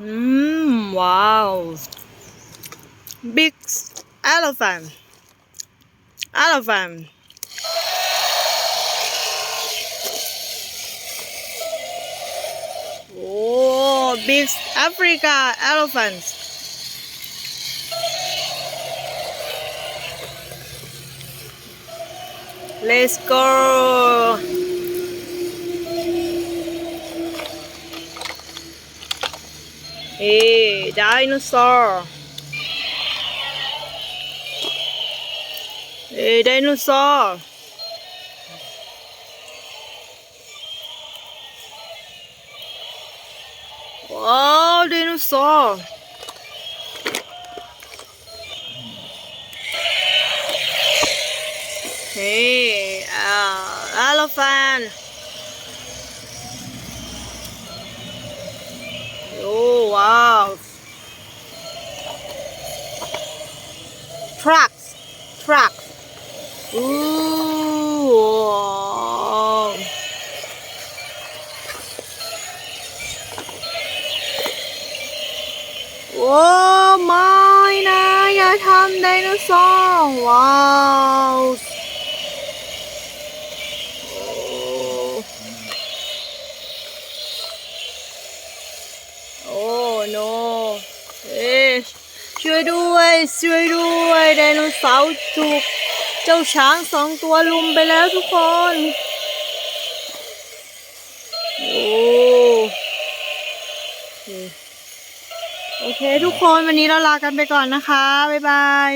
Hmm. wow. Big elephant. Elephant. Oh, big Africa elephant. Let's go. Hey, dinosaur. Hey, dinosaur. Wow, dinosaur. Hey, uh, elephant. wow. Trucks. Trucks. Ooh. Wow. Oh my, I am dinosaur. Wow. อ้ no เอ๊ช่วยด้วยช่วยด้วยไดโนเสาร์จุก เจ้าช้างสองตัวลุมไปแล้วทุกคน โอ้โอเคโอเคทุกคนวันนี้เราลากันไปก่อนนะคะ บ๊ายบาย